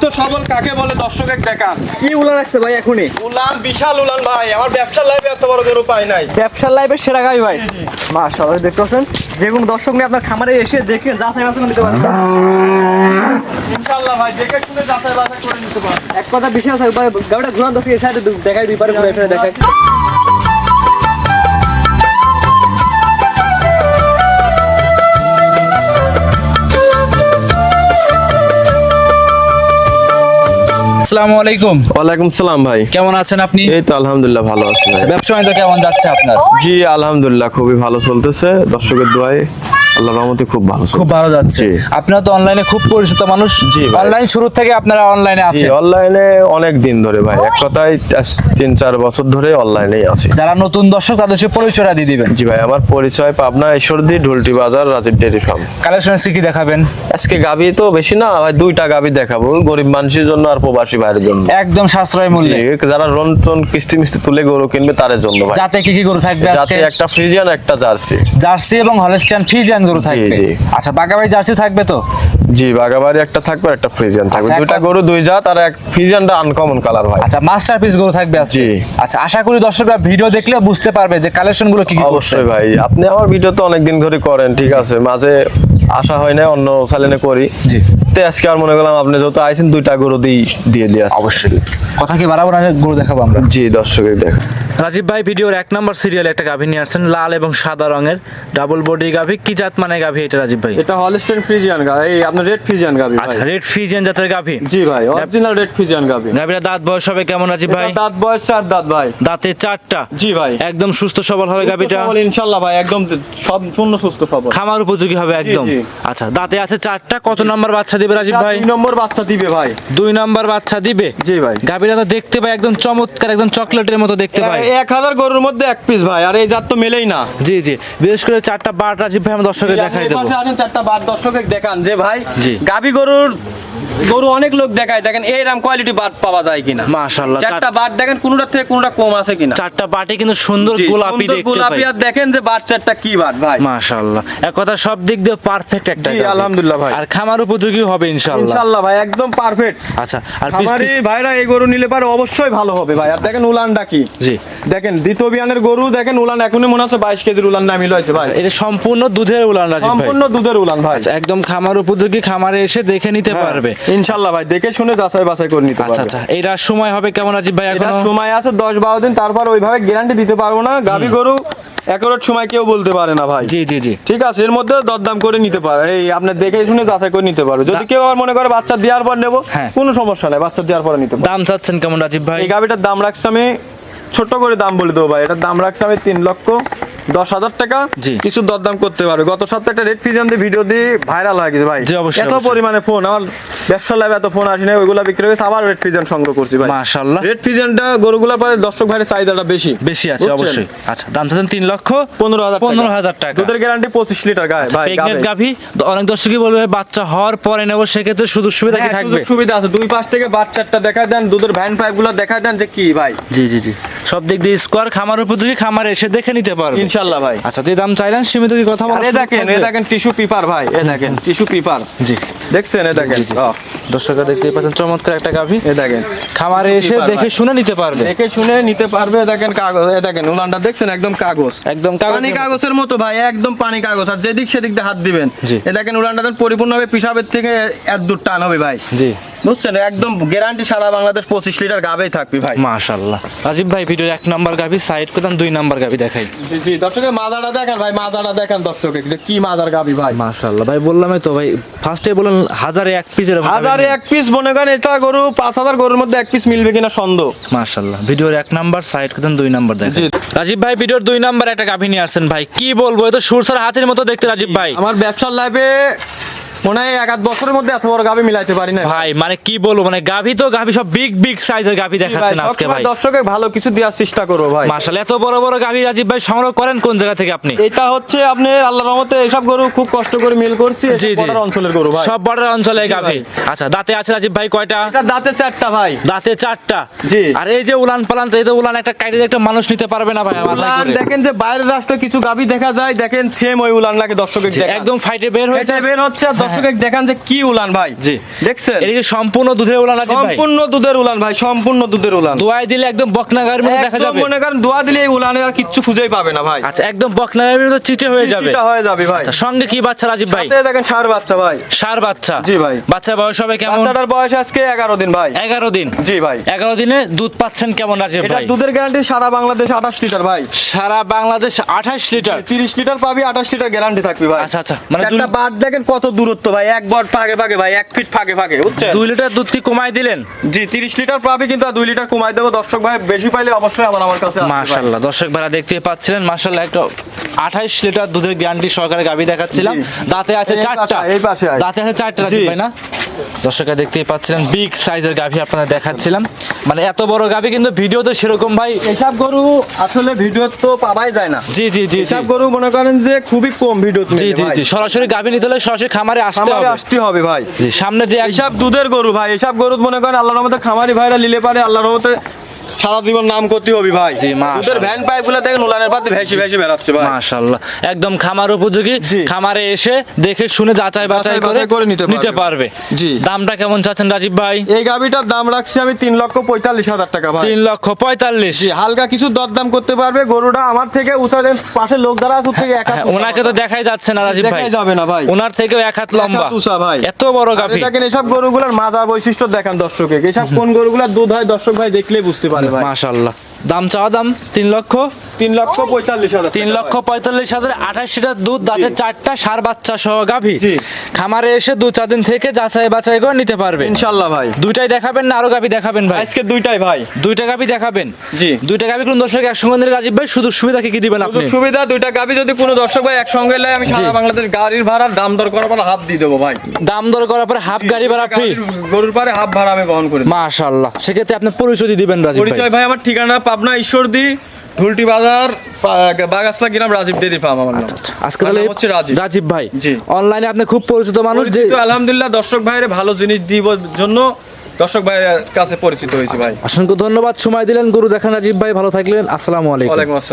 সুস্থ সবল কাকে বলে দর্শকের দেখান? কি উলান আসছে ভাই এখনই? উলান বিশাল উলান ভাই আমার ব্যবসার লাইফে এত বড় গরু পাই নাই। ব্যবসার লাইফের সেরা গাই ভাই। মাশাআল্লাহ দেখতে পাচ্ছেন? যে কোনো দর্শক নিয়ে আপনার খামারে এসে দেখে যাচাই বাছাই নিতে পারবেন ইনশাআল্লাহ ভাই দেখে শুনে যাচাই বাছাই করে নিতে পারবেন এক কথা বিশেষ আছে ভাই গাবিটা ঘুরান দর্শক এই সাইডে দেখাই দুই পারে ঘুরে দেখাই। আসসালামু আলাইকুম। ওয়ালাইকুম সালাম ভাই। কেমন আছেন আপনি? এই তো আলহামদুলিল্লাহ ভালো আছি ব্যবসা বাণিজ্য কেমন যাচ্ছে আপনার? জি আলহামদুলিল্লাহ খুবই ভালো চলতেছে। দর্শকের দোয়ায় আল্লাহ রহমতে খুব ভালো খুব ভালো যাচ্ছে। আপনারা তো অনলাইনে খুব পরিচিত মানুষ। জি অনলাইন শুরু থেকে আপনারা অনলাইনে আছেন। অনলাইনে অনেক দিন ধরে ভাই। এক কথায় তিন চার বছর ধরে অনলাইনেই আছি। যারা নতুন দর্শক তাদের পরিচয়টা দিয়ে দিবেন। জি ভাই আমার পরিচয় পাবনা ঈশ্বরদী ঢুলটি বাজার রাজীব ডেরি ফার্ম। কালেকশন কি দেখাবেন? আজকে গাবি তো বেশি না ভাই দুইটা গাবি দেখাবো। গরিব মানুষের জন্য আর প্রবাসী ভাইয়ের জন্য। একদম সাশ্রয় মূল্যে। যারা রন টন কিস্তি মিস্তি তুলে গরু কিনবে তাদের জন্য ভাই। যাতে কি কি গরু থাকবে যাতে একটা ফ্রিজিয়ান একটা জার্সি জার্সি এবং হলস্টিয়ান ফিজিয়ান গরু থাকবে? আচ্ছা বাগাবাড়ি জার্সি থাকবে তো? জি বাগাবাড়ি একটা থাকবে একটা ফ্রিজিয়ান থাকবে। আচ্ছা, দুইটা গরু দুই জাত আর এক ফ্রিজিয়ানটা আনকমন কালার ভাই। আচ্ছা মাস্টারপিস গরু থাকবে আজকে? আচ্ছা আশা করি দর্শকরা ভিডিও দেখলে বুঝতে পারবে যে কালেকশনগুলো কি কি অবশ্যই ভাই। আপনি আমার ভিডিও তো অনেকদিন ধরে করেন ঠিক আছে। মাঝে আসা হয় না অন্য চ্যানেলে করি। জি। তো আজকে আর মনে করলাম আপনি যেহেতু আইছেন দুইটা গরু দিয়ে দিয়ে দিয়ে অবশ্যই। কথা কি বাড়াবো না গরু দেখাবো আমরা? জি দর্শকের দেখ রাজীব ভাই ভিডিওর এক নম্বর সিরিয়ালে একটা গাভী নিয়ে আসছেন লাল এবং সাদা রঙের ডাবল বডি গাভী কি জাত মানে গাভী এটা রাজীব ভাই? এটা হলস্টেন ফ্রিজিয়ান গা এই আপনার রেড ফ্রিজিয়ান গাবি ভাই। আচ্ছা রেড ফিজিয়ান জাতের গাভী? জি ভাই অরিজিনাল রেড ফ্রিজিয়ান গাবি গাভীরা দাঁত বয়স হবে কেমন রাজীব ভাই? দাঁত বয়স চার দাঁত ভাই। দাঁতে চারটা? জি ভাই। একদম সুস্থ সবল হবে গাভীটা? ইনশাআল্লাহ ভাই একদম সম্পূর্ণ সুস্থ সবল। খামার উপযোগী হবে একদম। আচ্ছা দাঁতে আছে চারটা কত নাম্বার বাচ্চা দিবে রাজীব ভাই? দুই নম্বর বাচ্চা দিবে ভাই। দুই নাম্বার বাচ্চা দিবে? জি ভাই। গাভীরা তো দেখতে পাই একদম চমৎকার একদম চকলেটের মতো দেখতে পাই এক হাজার গরুর মধ্যে এক পিস ভাই আর এই জাত তো মেলেই না। জি জি। বিশেষ করে চারটা বাট রাজীব ভাই আমরা দর্শকের দেখাই দেবো। চারটা দর্শকের দেখান যে ভাই। গাবি গরুর গরু অনেক লোক দেখায় দেখেন এইরকম কোয়ালিটি বাট পাওয়া যায় কিনা। মাশাআল্লাহ চারটা বাট দেখেন কোনটা থেকে কোনটা কম আছে কিনা। চারটা বাটে কিন্তু সুন্দর গোলাপি দেখতে গোলাপি আর দেখেন যে বাট চারটা কি বাট ভাই। মাশাআল্লাহ। এক কথা সব দিক দিয়ে পারফেক্ট একটা জি, আলহামদুলিল্লাহ ভাই। আর খামার উপযোগী হবে ইনশাআল্লাহ। ইনশাআল্লাহ ভাই একদম পারফেক্ট আচ্ছা আর পিস- ভাইরা এই গরু নিলে পারে অবশ্যই ভালো হবে ভাই। আর দেখেন উলানটা কি। জি। দেখেন দ্বিতীয় বিয়ানের গরু দেখেন উলান এখনই মনে হচ্ছে বাইশ কেজির উলান নামিল হয়েছে ভাই। এটা সম্পূর্ণ দুধের উলান রাজীব ভাই। সম্পূর্ণ দুধের উলান ভাই। আচ্ছা একদম খামার উপযোগী খামারে এসে দেখে নিতে হ্যাঁ, পারবে। ইনশাআল্লাহ ভাই দেখে শুনে যাচাই বাছাই করে নিতে আচ্ছা পারবে। আচ্ছা এটা সময় হবে কেমন রাজীব ভাই এখন? সময় আছে দশ বারো দিন তারপর ওইভাবে গ্যারান্টি দিতে পারব না। গাবি গরু একরোট সময় কেউ বলতে পারে না ভাই। জি জি জি। ঠিক আছে এর মধ্যে দরদাম করে নিতে পারে। এই আপনি দেখে শুনে যাচাই করে নিতে পারবে। যদি কেউ আবার মনে করে বাচ্চা দেওয়ার পর নেব হ্যাঁ। কোনো সমস্যা নাই বাচ্চা দেওয়ার পরে নিতে দাম চাচ্ছেন কেমন রাজীব ভাই? এই গাবিটার দাম রাখছি আমি ছোট্ট করে দাম বলে দেবো ভাই। এটার দাম রাখছি আমি তিন লক্ষ দশ হাজার টাকা। জি। কিছু দরদাম করতে পারবে। গত সপ্তাহে একটা রেড ফিজন দিয়ে ভিডিও দিয়ে ভাইরাল হয়ে গেছে ভাই। এত। পরিমাণে ফোন আমার ব্যবসা এত ফোন আসে না ওইগুলা বিক্রি হয়েছে আবার রেড ফিজন সংগ্রহ করছি ভাই। মাশাআল্লাহ। রেড ফিজনটা পরে দর্শক ভাইয়ের চাহিদাটা বেশি। বেশি আছে অবশ্যই। আচ্ছা দাম চাচ্ছেন তিন লক্ষ পনেরো হাজার পনেরো হাজার টাকা। দুধের গ্যারান্টি পঁচিশ লিটার গায়ে। ভাই প্রেগনেন্ট গাবে। অনেক দর্শকই বলবে বাচ্চা হওয়ার পরে নেব সেক্ষেত্রে সুযোগ সুবিধা কি হ্যাঁ, থাকবে? সুবিধা আছে। দুই পাশ থেকে বাচ্চাটা দেখা দেন দুধের ভ্যান পাইপগুলো দেখা দেন যে কি ভাই। জি জি জি। সব দিক দিয়ে স্কোয়ার খামার উপযোগী খামারে এসে দেখে নিতে পারবে। ইনশাল্লাহ ভাই। আচ্ছা যে দাম চাইলেন সীমিত কি কথা আর এ দেখেন এ দেখেন টিস্যু পেপার ভাই এ দেখেন টিস্যু পেপার জি। দেখছেন এ দেখেন। দর্শকরা দেখতেই পাচ্ছেন চমৎকার একটা গাভী। এ দেখেন। খামারে এসে দেখে শুনে নিতে পারবে। দেখে শুনে নিতে পারবে দেখেন কাগজ এ দেখেন উলানটা দেখছেন একদম কাগজ। একদম পানি কাগজের মতো ভাই একদম পানি কাগজ। আর যেদিক সেদিক দিয়ে হাত দিবেন। এ দেখেন উলানটা পরিপূর্ণ হবে পিসাবের থেকে এত দূর টান হবে ভাই। জি। বুঝছেন? একদম গ্যারান্টি সারা বাংলাদেশ পঁচিশ লিটার গাবেই থাকবে ভাই। মাশাআল্লাহ। রাজীব ভাই ভিডিওর এক নাম্বার গাভী সাইড করতাম দুই নাম্বার গাভী দেখাই। জি জি দর্শকের মাজাটা দেখেন ভাই মাজাটা দেখেন দর্শকে যে কি মাজার গাবি ভাই। মাশাআল্লাহ। ভাই বললামই তো ভাই ফার্স্টে বললেন হাজারে এক পিসের হাজারে এক পিস মনে করেন এটা গরু পাঁচ হাজার গরুর মধ্যে এক পিস মিলবে কিনা সন্দেহ। মাশাআল্লাহ। ভিডিওর এক নাম্বার সাইড করতেন দুই নাম্বার দেখেন। রাজীব ভাই ভিডিওর দুই নাম্বার একটা গাভী নিয়ে আসছেন ভাই। কি বলব এ তো সুরসার হাতির মতো দেখতে রাজীব ভাই। আমার ব্যবসার লাইফে মনে হয় এক আধ বছরের মধ্যে এত বড় গাবি মিলাইতে পারি না ভাই মানে কি বলব মানে গাভী তো গাভী সব বিগ বিগ সাইজের গাভী দেখাচ্ছেন আজকে ভাই। দর্শকের ভালো কিছু দেওয়ার চেষ্টা করব ভাই। মাশাআল্লাহ এত বড় বড় গাভী রাজীব ভাই সংগ্রহ করেন কোন জায়গা থেকে আপনি? এটা হচ্ছে আপনি আল্লাহ রহমতে এসব গরু খুব কষ্ট করে মিল করছি জি, জি। অঞ্চলের গরু ভাই। সব বর্ডার অঞ্চলে গাভী। আচ্ছা দাঁতে আছে রাজীব ভাই কয়টা? এটা দাঁতে চারটা ভাই। দাঁতে চারটা। জি। আর এই যে উলান পালান এই তো উলান একটা কাইটে একটা মানুষ নিতে পারবে না ভাই উলান দেখেন যে বাইরের রাষ্ট্রে কিছু গাবি দেখা যায় দেখেন সেম ওই উলান লাগে দর্শকের একদম ফাইটে বের হয়েছে বের হচ্ছে দর্শক দেখান যে কি উলান ভাই। জি। দেখছেন? এটা কি সম্পূর্ণ দুধের উলান রাজীব ভাই। সম্পূর্ণ দুধের উলান ভাই সম্পূর্ণ দুধের উলান। দোয়াই দিলে একদম বকনাগার মতো দেখা যাবে। মনে করেন দোয়া দিলে এই উলানে আর কিচ্ছু খুঁজেই পাবে না ভাই। আচ্ছা একদম বকনাগার মতো চিটে হয়ে যাবে। চিঠিটা হয়ে যাবে ভাই। আচ্ছা সঙ্গে কি বাচ্চা রাজীব ভাই? সাথে দেখেন ষাঁড় বাচ্চা ভাই। সার বাচ্চা। জি ভাই। বাচ্চার বয়স হবে কেমন? বাচ্চাটার বয়স আজকে এগারো দিন ভাই। এগারো দিন। জি ভাই। এগারো দিনে দুধ পাচ্ছেন কেমন রাজীব এটা ভাই? দুধের গ্যারান্টি সারা বাংলাদেশ আঠাশ লিটার ভাই। সারা বাংলাদেশ আঠাশ লিটার? তিরিশ লিটার পাবি আঠাশ লিটার গ্যারান্টি থাকবে ভাই। আচ্ছা, আচ্ছা, মানে একটা বাদ দেখেন কত দূরত্ব। ভাই এক বট ফাঁকে ফাঁকে ভাই এক ফিট ফাঁকে ফাঁকে বুঝছেন? দুই লিটার দুধ কি কমাই দিলেন? জি তিরিশ লিটার পাবি কিন্তু আর দুই লিটার কমাই দেবো। দর্শক ভাই বেশি পাইলে অবশ্যই আমার আমার কাছে মাশাল্লাহ দর্শক ভাড়া দেখতে পাচ্ছিলেন মাশাল্লাহ একটা আঠাইশ লিটার দুধের গ্যারান্টি সরকারের গাবি দেখাচ্ছিলাম। দাঁতে আছে চারটা। এই পাশে দাঁতে আছে চারটা। ভাই না? দর্শকরা দেখতেই পাচ্ছিলেন বিগ সাইজের গাভি আপনাদের দেখাচ্ছিলাম। মানে এত বড় গাভি কিন্তু ভিডিও তো সেরকম ভাই। এসব গরু আসলে ভিডিও তো পাওয়াই যায় না। জি জি জি এসব গরু মনে করেন যে খুবই কম ভিডিও জি জি জি সরাসরি গাভী নিতে হলে সরাসরি খামারে আসতে হবে। আসতে হবে ভাই। জি সামনে যে এসব এইসব দুধের গরু ভাই এসব গরু মনে করেন আল্লাহর রহমতে খামারি ভাইরা নিলে পারে আল্লাহর রহমতে সারা জীবন নাম করতে হবে ভাই। জি, মাশাআল্লাহ। দুধের ভ্যান পাইপগুলো দেখেন উলানের পাতে ভেসে ভেসে বেড়াচ্ছে ভাই। মাশাল্লাহ একদম খামার উপযোগী। খামারে এসে দেখে শুনে যাচাই বাছাই করে করে নিতে পারবে। পারবে। জি। দামটা কেমন চাচ্ছেন রাজীব ভাই? এই গাবিটার দাম রাখছি আমি তিন লক্ষ পঁয়তাল্লিশ হাজার টাকা ভাই। তিন লক্ষ পঁয়তাল্লিশ। জি হালকা কিছু দরদাম করতে পারবে গরুটা আমার থেকে উঠালেন পাশে লোক দ্বারা আছে থেকে এক হাত হ্যাঁ, ওনাকে তো দেখাই যাচ্ছে না রাজীব ভাই। দেখাই যাবে না ভাই। ওনার থেকেও এক হাত লম্বা। এক ভাই। এত বড় গাভী। দেখেন এসব গরুগুলোর মাজার বৈশিষ্ট্য দেখান দর্শকে এসব কোন গরুগুলোর দুধ হয় দর্শক ভাই দেখলেই বুঝতে পারে। ভাই। মাশাল্লাহ দাম চাওয়া দাম? তিন লক্ষ? তিন লক্ষ পঁয়তাল্লিশ হাজার তিন লক্ষ পঁয়তাল্লিশ হাজার আঠাশ লিটার দুধ দাঁতে চারটা সার বাচ্চা সহ গাভী। জি। খামারে এসে দু চার দিন থেকে যাচাই বাছাই করে নিতে পারবে ইনশাল্লাহ ভাই। দুইটাই দেখাবেন না আরও গাভী দেখাবেন ভাই? আজকে দুইটাই ভাই। দুইটা গাভী দেখাবেন? জি। দুইটা গাভী কোন দর্শক একসঙ্গে নিলে রাজীব ভাই? শুধু সুবিধা কি কি দিবেন আপনি? সুবিধা দুইটা গাবি যদি কোনো দর্শক ভাই একসঙ্গে নেয় আমি সারা বাংলাদেশ গাড়ির ভাড়া দাম দর করার পর হাফ দিয়ে দেবো ভাই। দাম দর করার পরে হাফ গাড়ি ভাড়া ফ্রি গরুর পারে হাফ ভাড়া আমি বহন করি। মাশাল্লাহ সেক্ষেত্রে আপনি পরিচয় দিবেন রাজীব ভাই। পরিচয় ভাই আমার ঠিকানা পাবনা ঈশ্বরদী ঢুলটি বাজার বাগাসলা গ্রাম রাজীব ডেরি ফার্ম আমার নাম। আজকে তাহলে হচ্ছে রাজীব। রাজীব ভাই। জি। অনলাইনে আপনি খুব পরিচিত মানুষ যে আলহামদুলিল্লাহ দর্শক ভাইরে ভালো জিনিস দিব জন্য দর্শক ভাইয়ের কাছে পরিচিত হয়েছি ভাই। অসংখ্য ধন্যবাদ সময় দিলেন। গুরু দেখেন রাজীব ভাই ভালো থাকলেন। আসসালামু আলাইকুম। ওয়ালাইকুম আসসালাম।